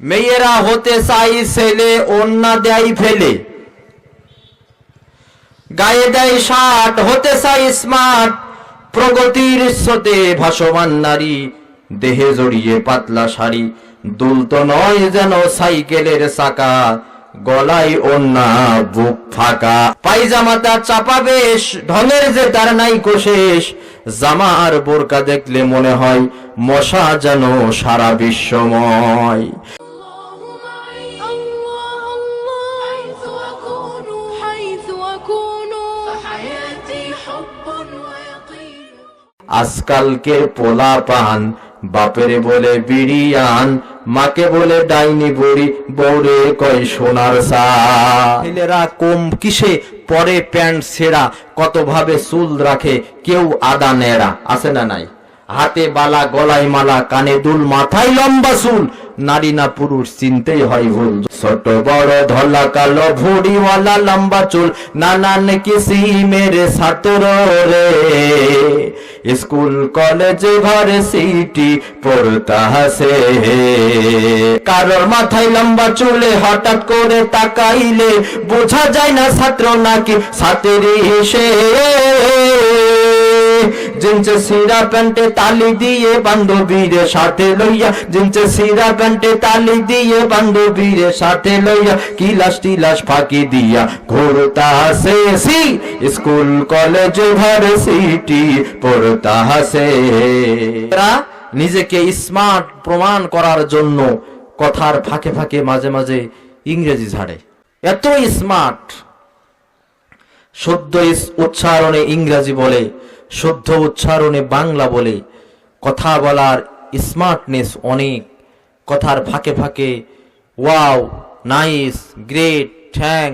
মেয়েরা হতে চাই ছেলে অন্যা দেয় ফেলে। গায়ে দেয় শার্ট, হতে চাই স্মার্ট, প্রগতির স্রোতে ভাসমান নারী। দেহে জড়িয়ে পাতলা শাড়ি, দুলত নয় যেন সাইকেলের চাকা। গলায় অন্যা বুক ফাঁকা। পায়জামাতা চাপা বেশ, ঢঙের যে তার নাই কোশেষ জামা আর বোরকা দেখলে মনে হয় মশা যেন সারা বিশ্বময়। আজকালকে পোলা পান বাপের বলে বিড়িয়ান, মাকে বলে ডাইনি বড়ি বৌরে কয় সোনার ছেলেরা কম কিসে, পরে প্যান্ট ছেড়া কত ভাবে চুল রাখে, কেউ আদা নেড়া, আছে না নাই? হাতে বালা, গলায় মালা, কানে দুল, মাথায় লম্বা চুল নারী না পুরুষ, চিনতেই হয় ভুল। ছোট, বড়, ধলা, কালো, ভুড়িওয়ালা, লম্বা চুল, নানান কিসিমের ছাত্র রে। স্কুল, কলেজ, ঘরে, সিটি পড়তা হাসে কারোর মাথায় লম্বা চুলে হঠাৎ করে তাকাইলে বোঝা যায় না ছাত্র নাকি ছাত্রী সে। জিনসে সিরা প্যান্টে তালি দিয়ে বান্ধবীর সাথে লইয়া জিনসে সিরা প্যান্টে তালি দিয়ে বান্ধবীর সাথে লইয়া কিলাস টিলাস ফাঁকি দিয়া ঘুরতা হাসে সি স্কুল কলেজ পড়তা হাসে নিজেকে স্মার্ট প্রমাণ করার জন্য কথার ফাঁকে ফাঁকে, মাঝে মাঝে ইংরেজি ঝাড়ে। এত স্মার্ট শুদ্ধ উচ্চারণে ইংরেজি বলে শুদ্ধ উচ্চারণে বাংলা বলে। কথা বলার স্মার্টনেস অনেক। কথার ফাঁকে ফাঁকে wow nice great thank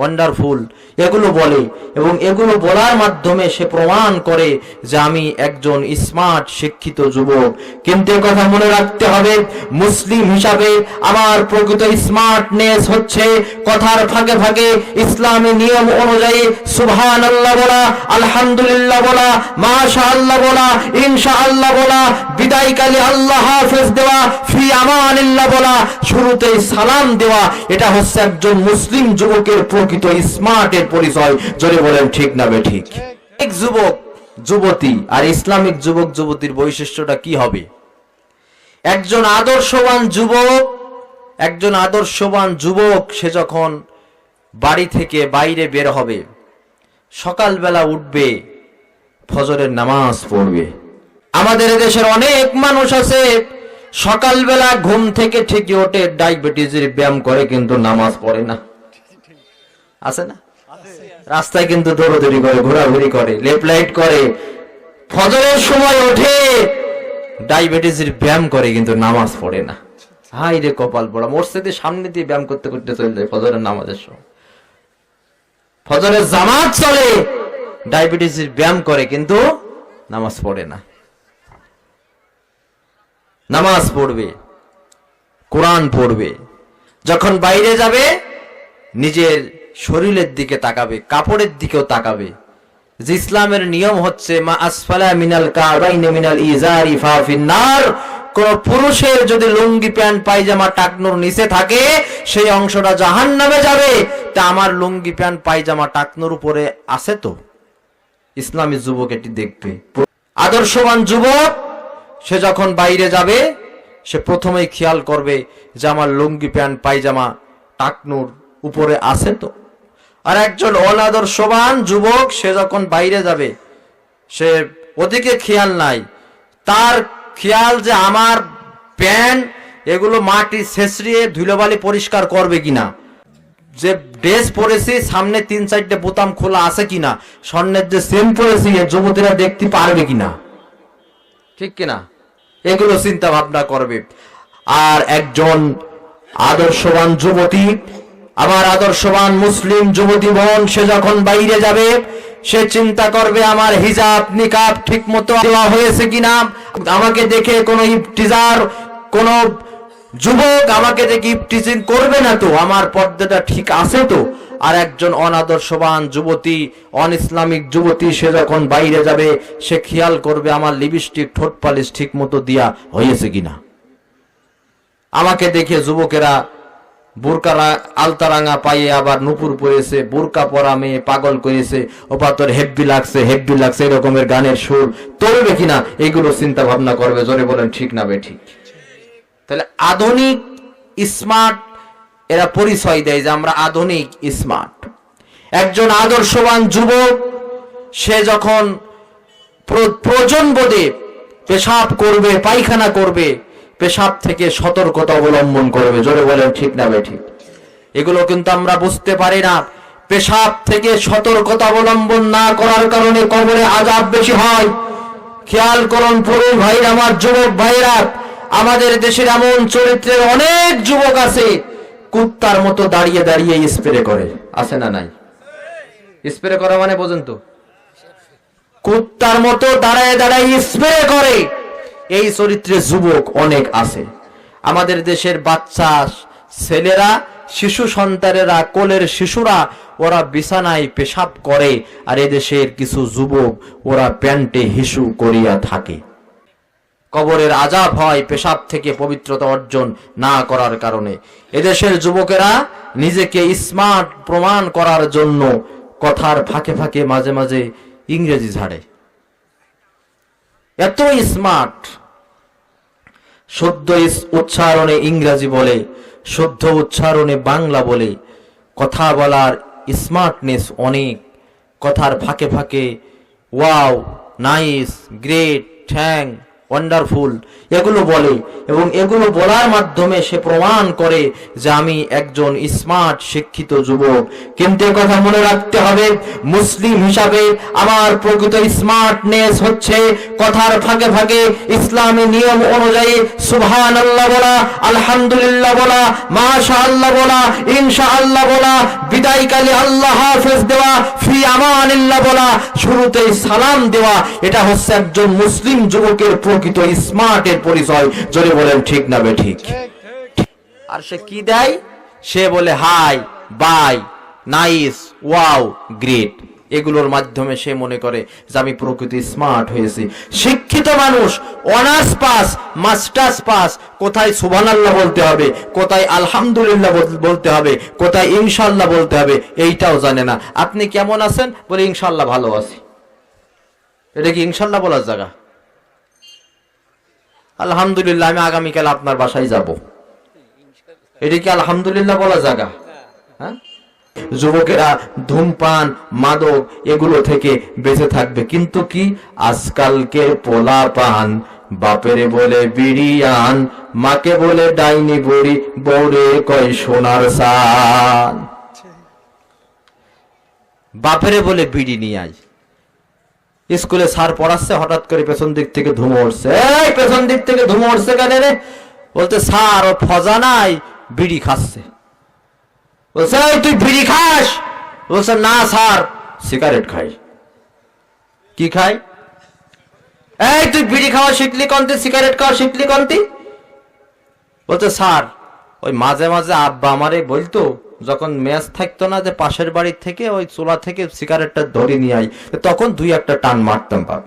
wonderful এগুলো বলে এবং এগুলো বলার মাধ্যমে সে প্রমাণ করে যে আমি একজন স্মার্ট শিক্ষিত যুবক। কিন্তু কথা মনে রাখতে হবে, মুসলিম হিসাবে আমার প্রকৃত স্মার্টনেস হচ্ছে কথার ফাঁকে ফাঁকে ইসলামী নিয়ম অনুযায়ী সুবহান আল্লাহ বলা, আলহামদুলিল্লাহ বলা মাশা আল্লাহ বলা ইনশা আল্লাহ বলা বিদায়কালে আল্লাহ হাফেজ দেওয়া, ফি আমানিল্লাহ বলা, শুরুতেই সালাম দেওয়া। এটা হচ্ছে একজন মুসলিম যুবকের স্মার্টের পরিচয় যদি বলেন ঠিক না ঠিক। এক যুবক, যুবতী, আর ইসলামিক যুবক, যুবতীর বৈশিষ্ট্যটা কি হবে? একজন আদর্শবান যুবক, একজন আদর্শবান যুবক, সে যখন বাড়ি থেকে বাইরে বের হবে, সকালবেলা উঠবে, ফজরের নামাজ পড়বে। আমাদের দেশের অনেক মানুষ আছে, সকালবেলা ঘুম থেকে ঠিকই ওঠে, ডায়াবেটিসের ব্যায়াম করে কিন্তু নামাজ পড়ে না। আছে না? রাস্তায় কিন্তু দৌড়াদৌড়ি করে, ঘোরাঘুরি করে লেফট লাইট করে। ফজরের সময় ওঠে, ডায়াবেটিসের ব্যায়াম করে কিন্তু নামাজ পড়ে না। হাই রে কপাল পড়া, মসজিদের সামনে দিয়ে ব্যায়াম করতে করতে চলে যায় ফজরের নামাজের সময়। ফজরের জামাত চলে, ডায়াবেটিসের ব্যায়াম করে কিন্তু নামাজ পড়ে না। নামাজ পড়বে, কোরআন পড়বে। যখন বাইরে যাবে, নিজের শরীরের দিকে তাকাবে, কাপড়ের দিকেও তাকাবে। যে ইসলামের নিয়ম হচ্ছে, মা আসফালা মিনাল কাবাইনে মিনাল ইজারি ফা ফিন্নার কোন পুরুষের যদি লুঙ্গি, প্যান্ট, পায়জামা টাকনোর নিচে থাকে, সেই অংশটা জাহান নামে যাবে। তা আমার লুঙ্গি, প্যান্ট, পায়জামা টাকনোর উপরে আছে তো? ইসলামী যুবক এটি দেখবে। আদর্শবান যুবক, সে যখন বাইরে যাবে, সে প্রথমেই খেয়াল করবে যে আমার লুঙ্গি, প্যান্ট, পায়জামা টাকনুর উপরে আছে তো? আর একজন অনাদর্শবান যুবক, সে যখন বাইরে যাবে, সে ওদিকে খেয়াল নাই। তার খেয়াল যে আমার প্যান্ট এগুলো মাটি ছেঁচড়িয়ে ধুলোবালি পরিষ্কার করবে কিনা। যে ড্রেস পরেছি, সামনে তিন চারটে বোতাম খোলা আছে কিনা, স্বর্ণের যে সেম পরেছি যুবতীরা দেখতে পারবে কিনা। ঠিক কিনা? এগুলো চিন্তা ভাবনা করবে। আর একজন আদর্শবান যুবতী আমার আদর্শবান মুসলিম যুবতী বোন, সে যখন বাইরে যাবে, সে চিন্তা করবে আমার হিজাব, নিকাব ঠিক মতো দেওয়া হয়েছে কিনা। আমাকে দেখে কোনো ইফটিজার কোনো যুবক আমাকে দেখে ইফটিজিং করবে না তো, আমার পর্দাটা ঠিক আছে তো। আর একজন অনাদর্শবান যুবতী অন ইসলামিক যুবতী, সে যখন বাইরে যাবে, সে খেয়াল করবে আমার লিপস্টিক, ঠোঁট পালিশ ঠিক মতো দিয়া হয়েছে কিনা। আমাকে দেখে যুবকেরা বোরকা রা- আলতারাঙা পাইয়ে আবার নুপুর পরেছে, বোরকা পরা মেয়ে পাগল করেছে ওপা তোর হেব্বি লাগছে হেব্বি লাগছে, এরকমের গানের সুর। তরবে কিনা? এগুলো চিন্তা ভাবনা করবে, জোরে বলেন, ঠিক না বে ঠিক? তাহলে আধুনিক স্মার্ট, এরা পরিচয় দেয় যে আমরা আধুনিক স্মার্ট। একজন আদর্শবান যুবক, সে যখন প্র- প্রয়োজন বোধে পেশাব করবে, পায়খানা করবে পেশাব থেকে সতর্কতা অবলম্বন করবে। জোরে বলেন, ঠিক না ঠিক। এগুলো কিন্তু আমরা বুঝতে পারি না। পেশাব থেকে সতর্কতা অবলম্বন না করার কারণে কবরে আজাব বেশি হয়। খেয়াল করুন, পুরুষ ভাইরা, আমার যুবক ভাইরা, আমাদের দেশের এমন চরিত্রের অনেক যুবক আছে, কুত্তার মতো দাঁড়িয়ে দাঁড়িয়ে স্প্রে করে। আছে না নাই? স্প্রে করা মানে বোঝেন তো? কুত্তার মতো দাঁড়ায় দাঁড়ায় স্প্রে করে। এই চরিত্রে যুবক অনেক আছে। আমাদের দেশের বাচ্চা, ছেলেরা, শিশু সন্তানেরা, কোলের শিশুরা, ওরা বিছানায় পেশাব করে আর এদেশের কিছু যুবক ওরা প্যান্টে হিসু করিয়া থাকে। কবরের আজাব হয় পেশাব থেকে পবিত্রতা অর্জন না করার কারণে। এদেশের যুবকেরা নিজেকে স্মার্ট প্রমাণ করার জন্য কথার ফাঁকে ফাঁকে মাঝে মাঝে ইংরেজি ঝাড়ে। এত স্মার্ট শুদ্ধ উচ্চারণে ইংরাজি বলে, শুদ্ধ উচ্চারণে বাংলা বলে। কথা বলার স্মার্টনেস অনেক। কথার ফাঁকে ফাঁকে wow nice great thank wonderful এগুলো বলে। এবং এগুলো বলার মাধ্যমে সে প্রমাণ করে যে আমি একজন স্মার্ট শিক্ষিত যুবক। কিন্তু কথা মনে রাখতে হবে, মুসলিম হিসাবে আমার প্রকৃত স্মার্টনেস হচ্ছে কথার ফাঁকে ফাঁকে ইসলামী নিয়ম অনুযায়ী সুবহান আল্লাহ বলা, আলহামদুলিল্লাহ বলা মাশা আল্লাহ বলা ইনশা আল্লাহ বলা, বিদায়কালে আল্লাহ হাফেজ দেওয়া, ফি আমানিল্লাহ বলা, শুরুতেই সালাম দেওয়া, এটা হচ্ছে একজন মুসলিম যুবকের প্রকৃত স্মার্টের পরিচয়। যদি বলেন, ঠিক না বে ঠিক? আর সে কি দেয়? সে বলে, hi, bye, nice, wow, great. এগুলোর মাধ্যমে সে মনে করে যে আমি প্রকৃতি স্মার্ট হয়েছি। শিক্ষিত মানুষ অনার্স পাস মাস্টার্স পাস কোথায় সুবহানাল্লাহ বলতে হবে, কোথায় আলহামদুলিল্লাহ বলতে হবে, কোথায় ইনশাল্লাহ বলতে হবে, এইটাও জানে না। আপনি কেমন আছেন? বলে ইনশাল্লাহ ভালো আছি। এটা কি ইনশাল্লাহ বলার জায়গা? আলহামদুলিল্লাহ, আমি আগামীকাল আপনার বাসায় যাব। এটা কি আলহামদুলিল্লাহ বলা জায়গা? হ্যাঁ? যুবকেরা ধূমপান, মাদক এগুলো থেকে বেঁচে থাকবে। কিন্তু কি? আজকালকে পোলা পান বাপেরে বলে বিড়িয়ান, মাকে বলে ডাইনি বুড়ি বৌরে কয় সোনার সান বাপেরে বলে বিড়ি নিয়ে আয়। স্কুলে স্যার পড়াচ্ছে, হঠাৎ করে পেছন দিক থেকে ধুমো উঠছে। এই, পেছন দিক থেকে ধুমো উঠছে কেন রে? বলতে স্যার, ও ফজা নাই, বিড়ি খাচ্ছে। বলছে তুই বিড়ি খাস? বলছে না, স্যার। সিগারেট খাই। কি খাই? এই, তুই বিড়ি খাওয়া শিখলি কন্তি সিগারেট খাওয়া শিখলি কন্তি বলতে স্যার, ওই মাঝে মাঝে আব্বা আমারে বলতো, যখন ম্যাচ থাকতো না যে পাশের বাড়ির থেকে, ওই চোলা থেকে সিগারেটটা ধরে নিয়ে আই তখন দুই একটা টান মারতাম বাপ।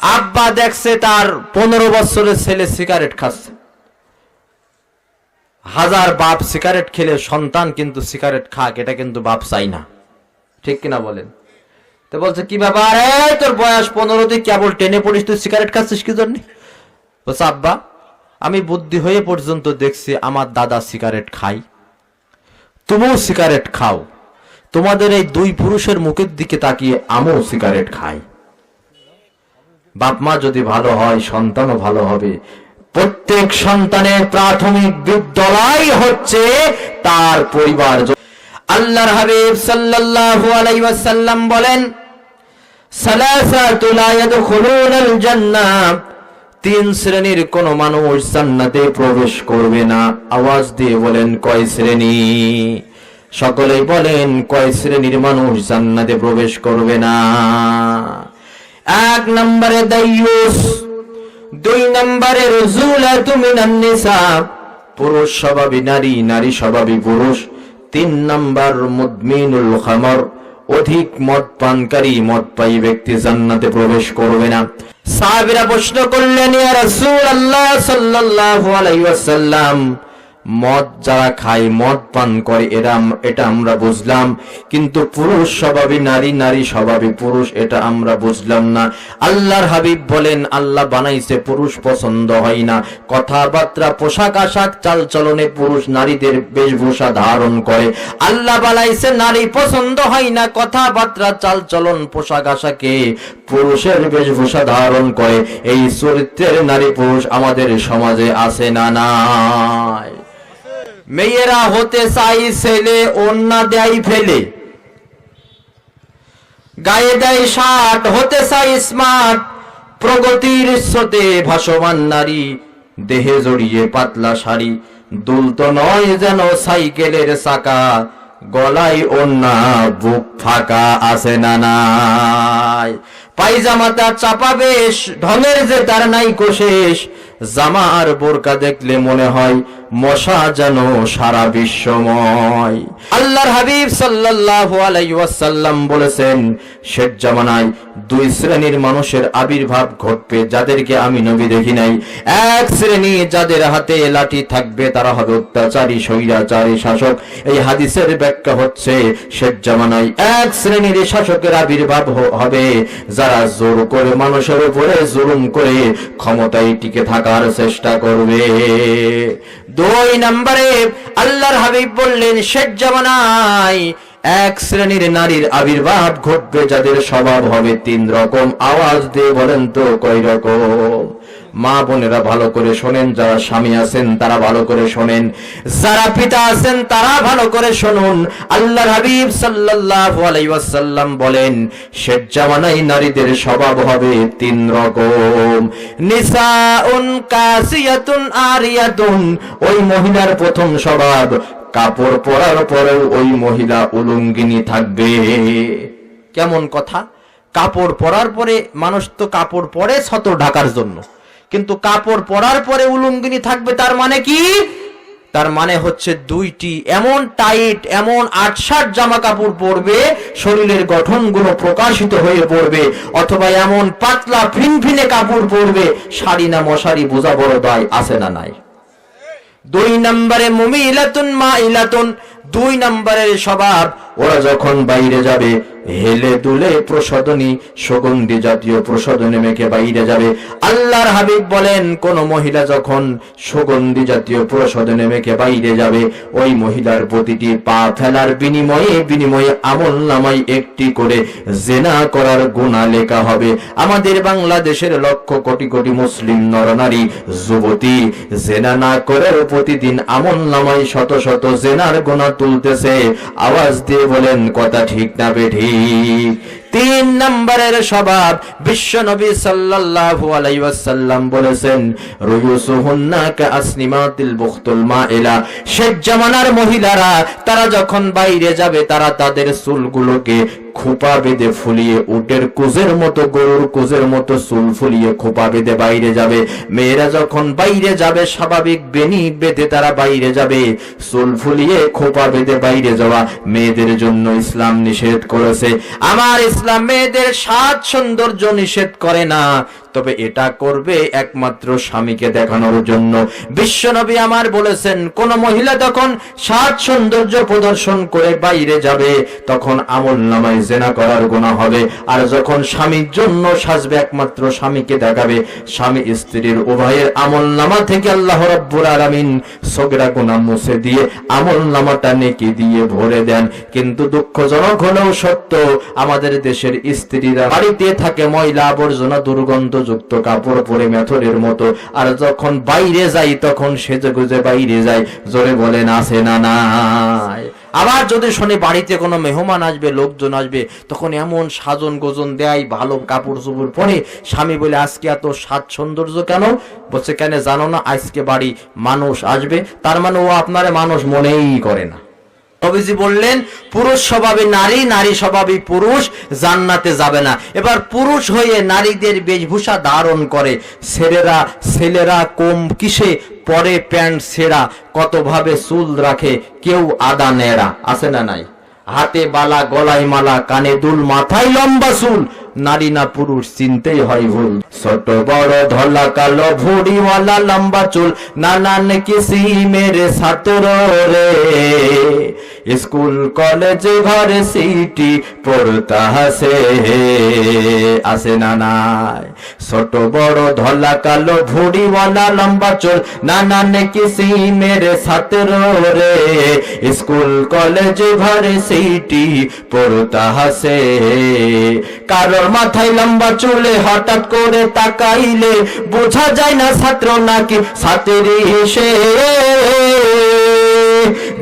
আব্বা দেখছে তার পনেরো বছরের ছেলে সিগারেট খাচ্ছে। হাজার বাপ সিগারেট খেলে সন্তান কিন্তু সিগারেট খাক, এটা কিন্তু বাপ চাই না। ঠিক কিনা বলেন? তো বলছে, কি ব্যাপার? তোর বয়স পনেরো, তুই কেবল টেনে পড়িস, তুই সিগারেট খাচ্ছিস কি জন্য? বলছে, আব্বা, আমি বুদ্ধি হয়ে পর্যন্ত দেখছি আমার দাদা সিগারেট খাই। তুমিও সিগারেট খাও। তোমাদের এই দুই পুরুষের মুখের দিকে তাকিয়ে আমিও সিগারেট খাই। বাপ মা যদি ভালো হয়, সন্তানও ভালো হবে। প্রত্যেক সন্তানের প্রাথমিক বিদ্যালয় হচ্ছে তার পরিবার। আল্লাহর হাবিব সাল্লাল্লাহু আলাইহি ওয়াসাল্লাম বলেন সালাসাতু লা ইয়াদখুলুনাল জান্নাহ। তিন শ্রেণির কোন মানুষ জান্নাতে প্রবেশ করবে না। আওয়াজ দিয়ে বলেন, কয় শ্রেণি? সকলেই বলেন, কয় শ্রেণির মানুষ জান্নাতে প্রবেশ করবে না? এক নম্বরে দাইয়ুস দুই নম্বরে পুরুষ স্বভাবী নারী নারী স্বভাবী পুরুষ। তিন নম্বর মুদমিনুল খামর, অধিক মদ পানকারী, মদ পাই ব্যক্তি জান্নাতে প্রবেশ করবে না। সাহাবীরা প্রশ্ন করলেন, ইয়া রাসূলুল্লাহ সাল্লাল্লাহু আলাইহি ওয়াসাল্লাম মদ যারা খায়, মদ পান করে, এরা এটা আমরা বুঝলাম। কিন্তু পুরুষ স্বভাবে, নারী নারী স্বভাবে, পুরুষ, এটা আমরা বুঝলাম না। আল্লাহর হাবিব বলেন, আল্লাহ বানাইছে, পুরুষ পছন্দ হয় না। কথাবার্তা, পোশাক আশাক, চাল চলনে পুরুষ নারীদের বেশভূষা ধারণ করে। আল্লাহ বানাইছে, নারী পছন্দ হয় না, কথাবার্তা, চাল চলন, পোশাক আশাকে পুরুষের বেশভূষা ধারণ করে। এই চরিত্রের নারী পুরুষ আমাদের সমাজে আছে না নাই? মেয়েরা হতে চাই ছেলে অন্যা দেয় ফেলে। গায়ে দেয় শার্ট, হতে চাই স্মার্ট, প্রগতির স্রোতে ভাসমান নারী, দেহে জড়িয়ে পাতলা শাড়ি। দুলতো নয় যেন সাইকেলের চাকা, গলায় অন্যা বুক ফাঁকা আছে না নাই। পায়জামা তার চাপা বেশ, ঢঙের যে তার নাই কোশেষ জামা আর বোরকা দেখলে মনে হয় মশা যেন সারা বিশ্বময়। আল্লাহর হাবিব সাল্লাল্লাহু আলাইহি ওয়াসাল্লাম বলেছেন, শেষ জামানায় দুই শ্রেণির মানুষের আবির্ভাব ঘটবে, যাদেরকে আমি নবী দেখি নাই। এক শ্রেণি যাদের হাতে লাঠি থাকবে, তারা হবে অত্যাচারী, স্বৈরাচারী শাসক। এই হাদিসের ব্যাখ্যা হচ্ছে, শেষ জামানায় এক শ্রেণির শাসকের আবির্ভাব হবে, যারা জোর করে মানুষের উপরে জুলুম করে ক্ষমতায় টিকে থাকার চেষ্টা করবে। দুই নম্বরে আল্লাহর হাবিব বললেন, শেষ জামানায় এক শ্রেণির নারীর আবির্ভাব ঘটবে যাদের স্বভাব হবে তিন রকম। আওয়াজ দিয়ে বলেন তো কয় রকম? মা বোনেরা ভালো করে শোনেন, যারা স্বামী আছেন তারা ভালো করে শোনেন, যারা পিতা আছেন তারা ভালো করে শুনুন। আল্লাহর হাবিব সাল্লাল্লাহু আলাইহি ওয়াসাল্লাম বলেন, শেষ জামানায় নারীদের স্বভাব হবে তিন রকম। নিসাউন, কাসিয়াতুন, আরিয়াতুন, ওই মহিলার প্রথম স্বভাব, কাপড় পরার পরেও ওই মহিলা উলঙ্গিনী থাকবে। কেমন কথা? কাপড় পরার পরে মানুষ তো কাপড় পরে শত ঢাকার জন্য। কিন্তু কাপড় পরার পরে উলঙ্গিনী থাকবে তার মানে কি? তার মানে হচ্ছে দুইটি এমন টাইট, এমন আটসাট জামা কাপড় পরবে, শরীরের গঠনগুলো প্রকাশিত হয়ে পড়বে, অথবা এমন পাতলা ফিনফিনে কাপড় পরবে, শাড়ি না মশারি বোঝা বড় দায়, আছে না নাই। দুই নম্বরে মুমি ইলাতুন মা মাইলাতুন দুই নম্বরের স্বভাব, ওরা যখন বাইরে যাবে, হেলে দুলে প্রসাদনী, সুগন্ধি জাতীয় প্রসাদনী মেখে বাইরে যাবে। আল্লাহর হাবিব বলেন, কোন মহিলা যখন সুগন্ধি জাতীয় প্রসাদনী মেখে বাইরে যাবে, ওই মহিলার প্রতিটি পা ফেলার বিনিময়ে বিনিময়ে আমল নামাই একটি করে জেনা করার গুণা লেখা হবে। আমাদের বাংলাদেশের লক্ষ কোটি কোটি মুসলিম নরনারী, যুবতী, জেনা না করে প্রতিদিন আমল নামাই শত শত জেনার গোনা তুলতেছে। আওয়াজ দিয়ে বলেন, কথা ঠিক না বেঠি তিন নম্বরের স্বভাব, বিশ্ব নবী সাল্লাল্লাহু বলেছেন রুয়ুসুহুন্না কা আসনিমাতিল বুখতুল জামানার মহিলারা, তারা যখন বাইরে যাবে, তারা তাদের চুলগুলোকে খোপা বেঁধে ফুলিয়ে উটের কুজের মতো গরুর কুজের মতো চুল ফুলিয়ে খোপা বেঁধে বাইরে যাবে। মেয়েরা যখন বাইরে যাবে, স্বাভাবিক বেনি বেঁধে তারা বাইরে যাবে। চুল ফুলিয়ে খোপা বেঁধে বাইরে যাওয়া মেয়েদের জন্য ইসলাম নিষেধ করেছে। আমার ইসলাম মেয়েদের সাজ সৌন্দর্য নিষেধ করে না। তবে এটা করবে একমাত্র স্বামীকে দেখানোর জন্য। বিশ্বনবী আমার বলেছেন, কোন মহিলা তখন সাজ সৌন্দর্য প্রদর্শন করে বাইরে যাবে, তখন আমল নামায় জেনা করার গুণা হবে। আর যখন স্বামীর জন্য সাজবে, একমাত্র স্বামীকে দেখাবে। স্বামী স্ত্রীর উভয়ের আমল নামা থেকে আল্লাহ রব্বুর আলামিন সগরা গুণা মুছে দিয়ে আমল নামাটা নেকি দিয়ে ভরে দেন। কিন্তু দুঃখজনক হলেও সত্য, আমাদের দেশের স্ত্রীরা বাড়িতে থাকে ময়লা আবর্জনা দুর্গন্ধযুক্ত কাপড় পরে মেথরের মতো। আর যখন বাইরে যাই, তখন সেজে গুজে বাইরে যায়। জোরে বলেন আসে না আবার যদি শোনে বাড়িতে কোনো মেহমান আসবে, লোকজন আসবে, তখন এমন সাজন গোজন দেয়, ভালো কাপড় চোপড় পরে। স্বামী বলে, আজকে এত সাজ সৌন্দর্য কেন? বলছে, কেন জানো না, আজকে বাড়ি মানুষ আসবে। তার মানে ও আপনারে মানুষ মনেই করে না। নবীজি বললেন, পুরুষ স্বভাবে নারী নারী স্বভাবে পুরুষ, জান্নাতে যাবে না। এবার পুরুষ হয়ে নারীদের বেশভূষা ধারণ করে। ছেলেরা ছেলেরা কম কিসে? পরে প্যান্ট ছেঁড়া, কতভাবে চুল রাখে? কেউ আদা নেড়া, আছে না নাই? হাতে বালা, গলায় মালা, কানে দুল, মাথায় লম্বা চুল নারী না পুরুষ, চিনতেই হয় ভুল। ছোট, বড়, ধলা, কালো, ভুড়িওয়ালা, লম্বা চুল, নানান কিসিমের সাতর রে। স্কুল, কলেজ ঘরে সিটি পড়তা হাসে আসে না নাই? ছোট, বড়, ধলা, কালো, ভুড়িওয়ালা, লম্বা চুল নানান কিসিমের ছাত্র রে স্কুল, কলেজ ঘরে সিটি পড়তা হাসে কারোর মাথায় লম্বা চুলে হঠাৎ করে তাকাইলে বোঝা যায় না ছাত্র নাকি ছাত্রী সে।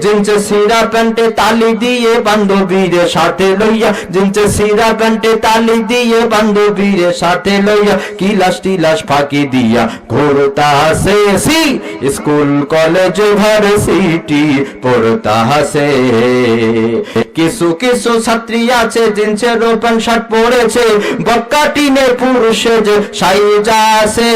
জিন্সে সিরা প্যান্টে তালি দিয়ে বান্ধবীরে সাথে লইয়া জিন্সে সিরা প্যান্টে তালি দিয়ে বান্ধবীরে সাথে লইয়া কিলাস টিলাস ফাঁকি দিয়া ঘোরতা হাসে সি স্কুল কলেজ ঘরে সিটি পড়তা হাসে কিছু কিছু ছাত্রী আছে জিন্সের প্যান্ট শার্ট পরেছে বক্কা টিনে পুরুষে যে সাইজা আছে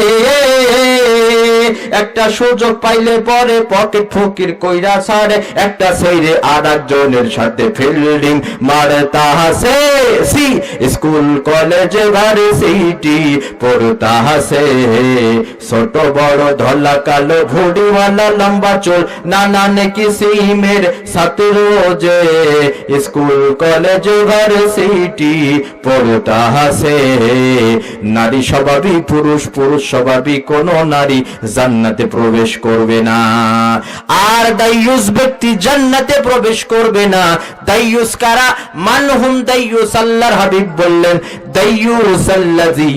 একটা সুযোগ পাইলে পরে পকেট ফকির কইরা ছাড়ে। একটা সেইরে আর একজনের সাথে ফিল্ডিং মারে। তাহাসে সি স্কুল কলেজে সিটি পড়তা হাসে ছোট, বড়, ধলা, কালো ভুড়িওয়ালা লম্বা চুল নানান কিসিমের ছাত্র যে স্কুল কলেজ ঘরে সিটি পড়তা হাসে নারী স্বভাবই পুরুষ পুরুষ স্বভাবই কোন নারী জান্নাতে প্রবেশ করবে না। আর দাইয়ুস ব্যক্তি জান্নাতে প্রবেশ করবে না। দাইয়ুস কারা? মানহুম দাইয়ুস আল্লাহর হাবিব বললেন, দাইয়ুস আল্লাযী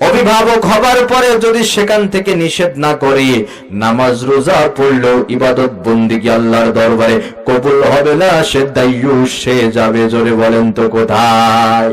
অভিভাবক হবার পরে যদি সেখান থেকে নিষেধ না করে, নামাজ, রোজা পড়লেও ইবাদত বন্দিগি আল্লাহর দরবারে? কবুল হবে না সে দাইয়ুস সে যাবে, জোরে বলেন তো কোথায়? যায়